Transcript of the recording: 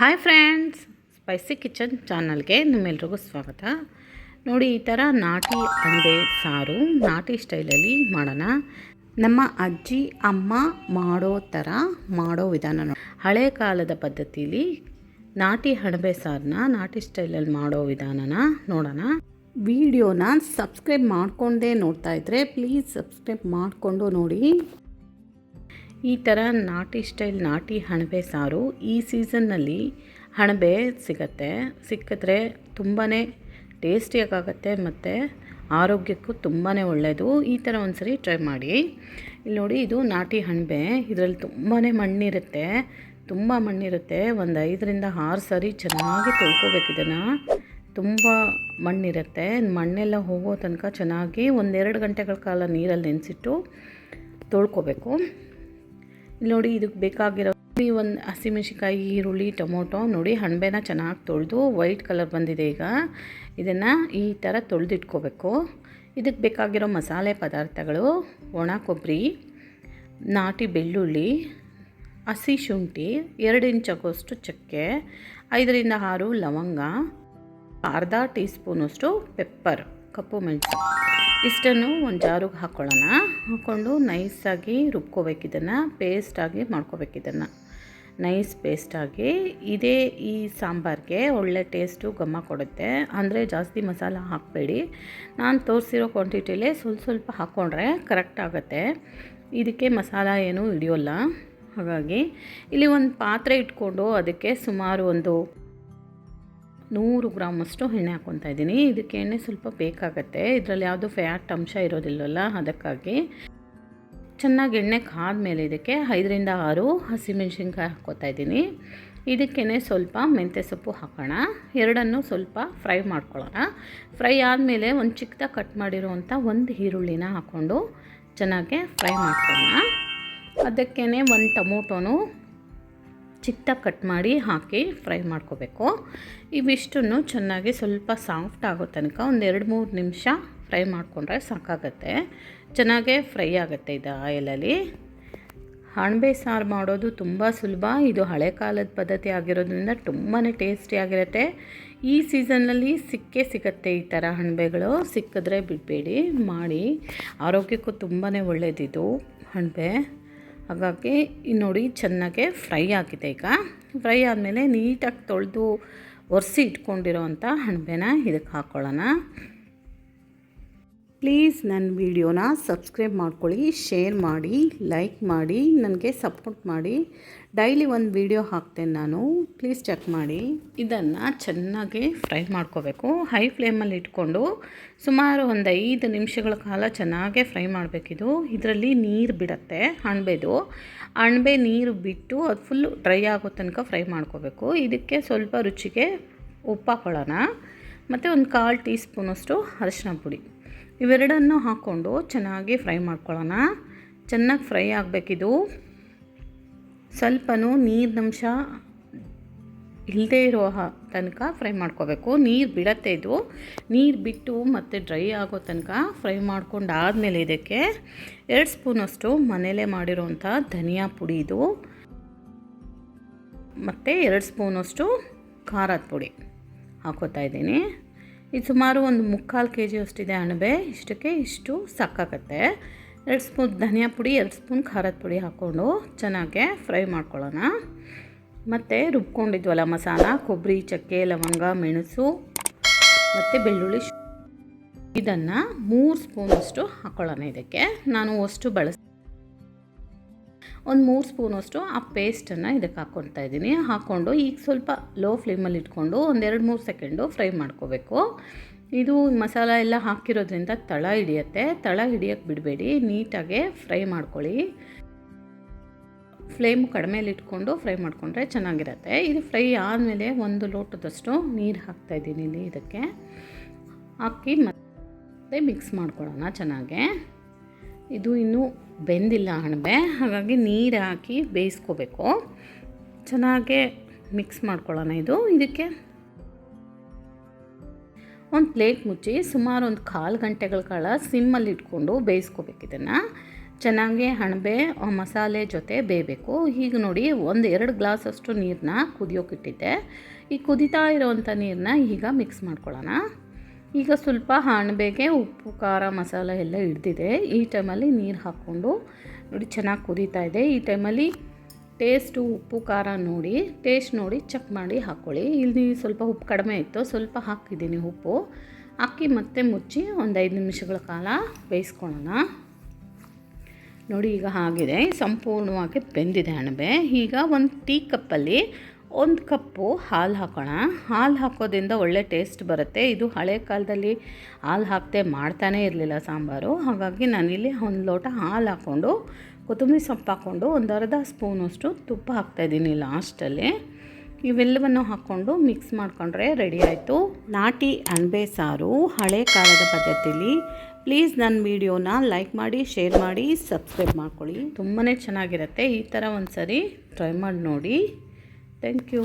Hi friends, spicy kitchen ಚಾನಲ್ಗೆ ನಿಮ್ಮೆಲ್ರಿಗೂ ಸ್ವಾಗತ. ನೋಡಿ, ಈ ಥರ ನಾಟಿ ಅಂಡೆ ಸಾರು ನಾಟಿ ಸ್ಟೈಲಲ್ಲಿ ಮಾಡೋಣ. ನಮ್ಮ ಅಜ್ಜಿ, ಅಮ್ಮ ಮಾಡೋ ಥರ ಮಾಡೋ ವಿಧಾನ ನೋಡಿ. ಹಳೆ ಕಾಲದ ಪದ್ಧತಿಲಿ ನಾಟಿ ಅಣಬೆ ಸಾರನ್ನ ನಾಟಿ ಸ್ಟೈಲಲ್ಲಿ ಮಾಡೋ ವಿಧಾನನ ನೋಡೋಣ. ವಿಡಿಯೋನ ಸಬ್ಸ್ಕ್ರೈಬ್ ಮಾಡ್ಕೊಂಡೇ ನೋಡ್ತಾ ಇದ್ದರೆ ಪ್ಲೀಸ್ ಸಬ್ಸ್ಕ್ರೈಬ್ ಮಾಡಿಕೊಂಡು ನೋಡಿ. ಈ ಥರ ನಾಟಿ ಸ್ಟೈಲ್ ನಾಟಿ ಹಣಬೆ ಸಾರು ಈ ಸೀಸನ್ನಲ್ಲಿ ಹಣಬೆ ಸಿಗತ್ತೆ. ಸಿಕ್ಕಿದ್ರೆ ತುಂಬಾ ಟೇಸ್ಟಿಯಾಗುತ್ತೆ ಮತ್ತು ಆರೋಗ್ಯಕ್ಕೂ ತುಂಬಾ ಒಳ್ಳೆಯದು ಈ ಥರ ಒಂದ್ಸರಿ ಟ್ರೈ ಮಾಡಿ. ಇಲ್ಲಿ ನೋಡಿ, ಇದು ನಾಟಿ ಹಣ್ಬೆ. ಇದರಲ್ಲಿ ತುಂಬಾ ಮಣ್ಣಿರುತ್ತೆ. ತುಂಬ ಮಣ್ಣಿರುತ್ತೆ. ಒಂದು ಐದರಿಂದ ಆರು ಸರಿ ಚೆನ್ನಾಗಿ ತೊಳ್ಕೊಬೇಕು ಇದನ್ನು. ತುಂಬ ಮಣ್ಣಿರುತ್ತೆ. ಮಣ್ಣೆಲ್ಲ ಹೋಗೋ ತನಕ ಚೆನ್ನಾಗಿ ಒಂದೆರಡು ಗಂಟೆಗಳ ಕಾಲ ನೀರಲ್ಲಿ ನೆನೆಸಿಟ್ಟು ತೊಳ್ಕೊಬೇಕು. ಇಲ್ಲಿ ನೋಡಿ ಇದಕ್ಕೆ ಬೇಕಾಗಿರೋ ಈ ಒಂದು ಹಸಿಮೆಣಸಿಕಾಯಿ ಈರುಳ್ಳಿ, ಟೊಮೊಟೊ ನೋಡಿ ಹಣಬೆನ ಚೆನ್ನಾಗಿ ತೊಳೆದು ವೈಟ್ ಕಲರ್ ಬಂದಿದೆ ಈಗ. ಇದನ್ನು ಈ ಥರ ತೊಳೆದಿಟ್ಕೋಬೇಕು. ಇದಕ್ಕೆ ಬೇಕಾಗಿರೋ ಮಸಾಲೆ ಪದಾರ್ಥಗಳು, ಒಣ ಕೊಬ್ಬರಿ ನಾಟಿ ಬೆಳ್ಳುಳ್ಳಿ, ಹಸಿ ಶುಂಠಿ, ಎರಡು ಇಂಚಾಗೋಷ್ಟು ಚಕ್ಕೆ, ಐದರಿಂದ ಆರು ಲವಂಗ, ಅರ್ಧ ಟೀ ಸ್ಪೂನಷ್ಟು ಪೆಪ್ಪರ್, ಕಪ್ಪು ಮೆಣಸು ಇಷ್ಟನ್ನು ಒಂದು ಜಾರಿಗೆ ಹಾಕ್ಕೊಳ್ಳೋಣ ಹಾಕ್ಕೊಂಡು ನೈಸಾಗಿ ರುಬ್ಕೋಬೇಕಿದ್ದನ್ನು ಪೇಸ್ಟಾಗಿ ಮಾಡ್ಕೋಬೇಕಿದ್ದನ್ನು ನೈಸ್ ಪೇಸ್ಟಾಗಿ ಇದೇ ಈ ಸಾಂಬಾರಿಗೆ ಒಳ್ಳೆ ಟೇಸ್ಟು ಘಮ ಕೊಡುತ್ತೆ. ಅಂದರೆ ಜಾಸ್ತಿ ಮಸಾಲ ಹಾಕಬೇಡಿ. ನಾನು ತೋರಿಸಿರೋ ಕ್ವಾಂಟಿಟಿಲೇ ಸ್ವಲ್ಪ ಸ್ವಲ್ಪ ಹಾಕ್ಕೊಂಡ್ರೆ ಕರೆಕ್ಟ್ ಆಗುತ್ತೆ. ಇದಕ್ಕೆ ಮಸಾಲ ಏನೂ ಹಿಡಿಯೋಲ್ಲ. ಹಾಗಾಗಿ ಇಲ್ಲಿ ಒಂದು ಪಾತ್ರೆ ಇಟ್ಕೊಂಡು ಅದಕ್ಕೆ ಸುಮಾರು ಒಂದು ನೂರು ಗ್ರಾಮಷ್ಟು ಎಣ್ಣೆ ಹಾಕ್ಕೊತಾ ಇದ್ದೀನಿ. ಇದಕ್ಕೆ ಎಣ್ಣೆ ಸ್ವಲ್ಪ ಬೇಕಾಗತ್ತೆ. ಇದರಲ್ಲಿ ಯಾವುದು ಫ್ಯಾಟ್ ಅಂಶ ಇರೋದಿಲ್ಲವಲ್ಲ ಅದಕ್ಕಾಗಿ. ಚೆನ್ನಾಗಿ ಎಣ್ಣೆ ಕಾದ್ಮೇಲೆ ಇದಕ್ಕೆ ಐದರಿಂದ ಆರು ಹಸಿಮೆಣ್ಸಿನ್ಕಾಯಿ ಹಾಕ್ಕೋತಾ ಇದ್ದೀನಿ. ಇದಕ್ಕೇ ಸ್ವಲ್ಪ ಮೆಂತ್ಯ ಸೊಪ್ಪು ಹಾಕೋಣ. ಎರಡನ್ನು ಸ್ವಲ್ಪ ಫ್ರೈ ಮಾಡ್ಕೊಳ್ಳೋಣ. ಫ್ರೈ ಆದಮೇಲೆ ಒಂದು ಚಿಕ್ಕದಾಗಿ ಕಟ್ ಮಾಡಿರೋವಂಥ ಒಂದು ಈರುಳ್ಳಿನ ಹಾಕ್ಕೊಂಡು ಚೆನ್ನಾಗಿ ಫ್ರೈ ಮಾಡ್ಕೊಳ್ಳೋಣ. ಅದಕ್ಕೇ ಒಂದು ಟೊಮೊಟೊನು ಚಿಕ್ಕದಾಗಿ ಕಟ್ ಮಾಡಿ ಹಾಕಿ ಫ್ರೈ ಮಾಡ್ಕೋಬೇಕು. ಇವಿಷ್ಟನ್ನು ಚೆನ್ನಾಗಿ ಸ್ವಲ್ಪ ಸಾಫ್ಟ್ ಆಗೋ ತನಕ ಒಂದು ಎರಡು ಮೂರು ನಿಮಿಷ ಫ್ರೈ ಮಾಡಿಕೊಂಡ್ರೆ ಸಾಕಾಗತ್ತೆ. ಚೆನ್ನಾಗೇ ಫ್ರೈ ಆಗುತ್ತೆ ಇದು ಆಯಲಲ್ಲಿ. ಅಣಬೆ ಸಾರು ಮಾಡೋದು ತುಂಬ ಸುಲಭ. ಇದು ಹಳೆ ಕಾಲದ ಪದ್ಧತಿ ಆಗಿರೋದ್ರಿಂದ ತುಂಬಾ ಟೇಸ್ಟಿಯಾಗಿರುತ್ತೆ ಈ ಸೀಸನ್ನಲ್ಲಿ ಸಿಕ್ಕೇ ಸಿಗುತ್ತೆ ಈ ಥರ ಅಣಬೆಗಳು ಸಿಕ್ಕಿದ್ರೆ ಬಿಡಬೇಡಿ, ಮಾಡಿ. ಆರೋಗ್ಯಕ್ಕೂ ತುಂಬಾ ಒಳ್ಳೆಯದಿದು ಅಣಬೆ ಹಾಗಾಗಿ ನೋಡಿ ಚೆನ್ನಾಗೆ ಫ್ರೈ ಆಗಿದೆ ಈಗ. ಫ್ರೈ ಆದಮೇಲೆ ನೀಟಾಗಿ ತೊಳೆದು ಒರೆಸಿ ಇಟ್ಕೊಂಡಿರೋವಂಥ ಅಣಬೆನ ಇದಕ್ಕೆ ಹಾಕ್ಕೊಳ್ಳೋಣ ಪ್ಲೀಸ್ ನನ್ನ ವಿಡಿಯೋನ ಸಬ್ಸ್ಕ್ರೈಬ್ ಮಾಡ್ಕೊಳ್ಳಿ, ಶೇರ್ ಮಾಡಿ, ಲೈಕ್ ಮಾಡಿ, ನನಗೆ ಸಪೋರ್ಟ್ ಮಾಡಿ. ಡೈಲಿ ಒಂದು ವೀಡಿಯೋ ಹಾಕ್ತೇನೆ ನಾನು, ಪ್ಲೀಸ್ ಚೆಕ್ ಮಾಡಿ. ಇದನ್ನು ಚೆನ್ನಾಗಿ ಫ್ರೈ ಮಾಡ್ಕೋಬೇಕು. ಹೈ ಫ್ಲೇಮಲ್ಲಿ ಇಟ್ಕೊಂಡು ಸುಮಾರು ಒಂದು ಐದು ನಿಮಿಷಗಳ ಕಾಲ ಚೆನ್ನಾಗೇ ಫ್ರೈ ಮಾಡಬೇಕಿದು. ಇದರಲ್ಲಿ ನೀರು ಬಿಡತ್ತೆ ಅಣಬೆದು ಅಣಬೆ ನೀರು ಬಿಟ್ಟು ಅದು ಫುಲ್ಲು ಡ್ರೈ ಆಗೋ ತನಕ ಫ್ರೈ ಮಾಡ್ಕೋಬೇಕು. ಇದಕ್ಕೆ ಸ್ವಲ್ಪ ರುಚಿಗೆ ಉಪ್ಪು ಹಾಕೊಳ್ಳೋಣ ಮತ್ತು ಒಂದು ಕಾಲು ಟೀ ಸ್ಪೂನಷ್ಟು ಅರಿಶಿನ ಪುಡಿ. ಇವೆರಡನ್ನು ಹಾಕ್ಕೊಂಡು ಚೆನ್ನಾಗಿ ಫ್ರೈ ಮಾಡ್ಕೊಳ್ಳೋಣ. ಚೆನ್ನಾಗಿ ಫ್ರೈ ಆಗಬೇಕಿದು. ಸ್ವಲ್ಪನೂ ನೀರಿನಂಶ ಇಲ್ಲದೇ ಇರೋ ತನಕ ಫ್ರೈ ಮಾಡ್ಕೋಬೇಕು. ನೀರು ಬಿಡತ್ತೆ ಇದು. ನೀರು ಬಿಟ್ಟು ಮತ್ತು ಡ್ರೈ ಆಗೋ ತನಕ ಫ್ರೈ ಮಾಡ್ಕೊಂಡು ಆದಮೇಲೆ ಇದಕ್ಕೆ ಎರಡು ಸ್ಪೂನಷ್ಟು ಮನೆಯಲ್ಲೇ ಮಾಡಿರೋಂಥ ಧನಿಯಾ ಪುಡಿ ಇದು. ಮತ್ತು ಎರಡು ಸ್ಪೂನಷ್ಟು ಖಾರದ ಪುಡಿ ಹಾಕೋತಾ ಇದ್ದೀನಿ. ಇದು ಸುಮಾರು ಒಂದು ಮುಕ್ಕಾಲು ಕೆ ಜಿ ಅಷ್ಟಿದೆ ಅಣಬೆ. ಇಷ್ಟಕ್ಕೆ ಇಷ್ಟು ಸಾಕಾಗತ್ತೆ. ಎರಡು ಸ್ಪೂನ್ ಧನಿಯಾ ಪುಡಿ, ಎರಡು ಸ್ಪೂನ್ ಖಾರದ ಪುಡಿ ಹಾಕ್ಕೊಂಡು ಚೆನ್ನಾಗೆ ಫ್ರೈ ಮಾಡ್ಕೊಳ್ಳೋಣ. ಮತ್ತು ರುಬ್ಕೊಂಡಿದ್ವಲ್ಲ ಮಸಾಲ, ಕೊಬ್ಬರಿ, ಚಕ್ಕೆ, ಲವಂಗ, ಮೆಣಸು, ಮತ್ತು ಬೆಳ್ಳುಳ್ಳಿ ಇದನ್ನು ಮೂರು ಸ್ಪೂನಷ್ಟು ಹಾಕ್ಕೊಳ್ಳೋಣ ಇದಕ್ಕೆ. ನಾನು ಅಷ್ಟು ಬಳಸ್ ಒಂದು ಮೂರು ಸ್ಪೂನಷ್ಟು ಆ ಪೇಸ್ಟನ್ನು ಇದಕ್ಕೆ ಹಾಕ್ಕೊಳ್ತಾ ಇದ್ದೀನಿ. ಹಾಕ್ಕೊಂಡು ಈಗ ಸ್ವಲ್ಪ ಲೋ ಫ್ಲೇಮಲ್ಲಿ ಇಟ್ಕೊಂಡು ಒಂದೆರಡು ಮೂರು ಸೆಕೆಂಡು ಫ್ರೈ ಮಾಡ್ಕೋಬೇಕು. ಇದು ಮಸಾಲ ಎಲ್ಲ ಹಾಕಿರೋದ್ರಿಂದ ತಳ ಹಿಡಿಯುತ್ತೆ. ತಳ ಹಿಡಿಯೋಕ್ಕೆ ಬಿಡಬೇಡಿ, ನೀಟಾಗೆ ಫ್ರೈ ಮಾಡ್ಕೊಳ್ಳಿ. ಫ್ಲೇಮ್ ಇಟ್ಕೊಂಡು ಫ್ರೈ ಮಾಡಿಕೊಂಡ್ರೆ ಚೆನ್ನಾಗಿರುತ್ತೆ. ಇದು ಫ್ರೈ ಆದಮೇಲೆ ಒಂದು ಲೋಟದಷ್ಟು ನೀರು ಹಾಕ್ತಾಯಿದ್ದೀನಿ ಇಲ್ಲಿ ಇದಕ್ಕೆ. ಹಾಕಿ ಮತ್ತೆ ಮಿಕ್ಸ್ ಮಾಡ್ಕೊಳ್ಳೋಣ ಚೆನ್ನಾಗೆ. ಇದು ಇನ್ನೂ ಬೆಂದಿಲ್ಲ ಅಣಬೆ ಹಾಗಾಗಿ ನೀರು ಹಾಕಿ ಬೇಯಿಸ್ಕೋಬೇಕು. ಚೆನ್ನಾಗೆ ಮಿಕ್ಸ್ ಮಾಡ್ಕೊಳ್ಳೋಣ ಇದು. ಇದಕ್ಕೆ ಒಂದು ಪ್ಲೇಟ್ ಮುಚ್ಚಿ ಸುಮಾರು ಒಂದು ಕಾಲು ಗಂಟೆಗಳ ಕಾಲ ಸಿಮ್ಮಲ್ಲಿ ಇಟ್ಕೊಂಡು ಬೇಯಿಸ್ಕೋಬೇಕು ಇದನ್ನು. ಚೆನ್ನಾಗಿ ಅಣಬೆ ಮಸಾಲೆ ಜೊತೆ ಬೇಯಬೇಕು. ಈಗ ನೋಡಿ ಒಂದು ಎರಡು ಗ್ಲಾಸಷ್ಟು ನೀರನ್ನ ಕುದಿಯೋಕ್ಕಿಟ್ಟಿದ್ದೆ ಈ ಕುದಿತಾ ಇರೋವಂಥ ನೀರನ್ನ ಈಗ ಮಿಕ್ಸ್ ಮಾಡ್ಕೊಳ್ಳೋಣ. ಈಗ ಸ್ವಲ್ಪ ಅಣಬೆಗೆ ಉಪ್ಪು, ಖಾರ, ಮಸಾಲೆ ಎಲ್ಲ ಹಿಡ್ದಿದೆ. ಈ ಟೈಮಲ್ಲಿ ನೀರು ಹಾಕ್ಕೊಂಡು ನೋಡಿ ಚೆನ್ನಾಗಿ ಕುದೀತಾ ಇದೆ. ಈ ಟೈಮಲ್ಲಿ ಟೇಸ್ಟು ಉಪ್ಪು, ಖಾರ ನೋಡಿ ಟೇಸ್ಟ್ ನೋಡಿ ಚೆಕ್ ಮಾಡಿ ಹಾಕ್ಕೊಳ್ಳಿ ಇಲ್ಲಿ ಸ್ವಲ್ಪ ಉಪ್ಪು ಕಡಿಮೆ ಇತ್ತು, ಸ್ವಲ್ಪ ಹಾಕಿದ್ದೀನಿ ಉಪ್ಪು. ಹಾಕಿ ಮತ್ತೆ ಮುಚ್ಚಿ ಒಂದು ಐದು ನಿಮಿಷಗಳ ಕಾಲ ಬೇಯಿಸ್ಕೊಳ್ಳೋಣ. ನೋಡಿ ಈಗ ಆಗಿದೆ ಸಂಪೂರ್ಣವಾಗಿ ಬೆಂದಿದೆ ಅಣಬೆ. ಈಗ ಒಂದು ಟೀ ಕಪ್ಪಲ್ಲಿ ಒಂದು ಕಪ್ಪು ಹಾಲು ಹಾಕೋಣ. ಹಾಲು ಹಾಕೋದ್ರಿಂದ ಒಳ್ಳೆ ಟೇಸ್ಟ್ ಬರುತ್ತೆ. ಇದು ಹಳೆ ಕಾಲದಲ್ಲಿ ಹಾಲು ಹಾಕದೆ ಮಾಡ್ತಾನೇ ಇರಲಿಲ್ಲ ಸಾಂಬಾರು. ಹಾಗಾಗಿ ನಾನಿಲ್ಲಿ ಒಂದು ಲೋಟ ಹಾಲು ಹಾಕ್ಕೊಂಡು, ಕೊತ್ತಂಬರಿ ಸೊಪ್ಪು ಹಾಕ್ಕೊಂಡು ಒಂದು ಅರ್ಧ ಸ್ಪೂನಷ್ಟು ತುಪ್ಪ ಹಾಕ್ತಾಯಿದ್ದೀನಿ ಲಾಸ್ಟಲ್ಲಿ. ಇವೆಲ್ಲವನ್ನು ಹಾಕ್ಕೊಂಡು ಮಿಕ್ಸ್ ಮಾಡಿಕೊಂಡ್ರೆ ರೆಡಿ ಆಯಿತು. ನಾಟಿ ಅಣಬೆ ಸಾರು ಹಳೆ ಕಾಲದ ಪದ್ಧತಿಲಿ. ಪ್ಲೀಸ್ ನನ್ನ ವೀಡಿಯೋನ ಲೈಕ್ ಮಾಡಿ, ಶೇರ್ ಮಾಡಿ, ಸಬ್ಸ್ಕ್ರೈಬ್ ಮಾಡ್ಕೊಳ್ಳಿ. ತುಂಬಾ ಚೆನ್ನಾಗಿರುತ್ತೆ. ಈ ಥರ ಒಂದು ಸರಿ ಟ್ರೈ ಮಾಡಿ ನೋಡಿ. Thank you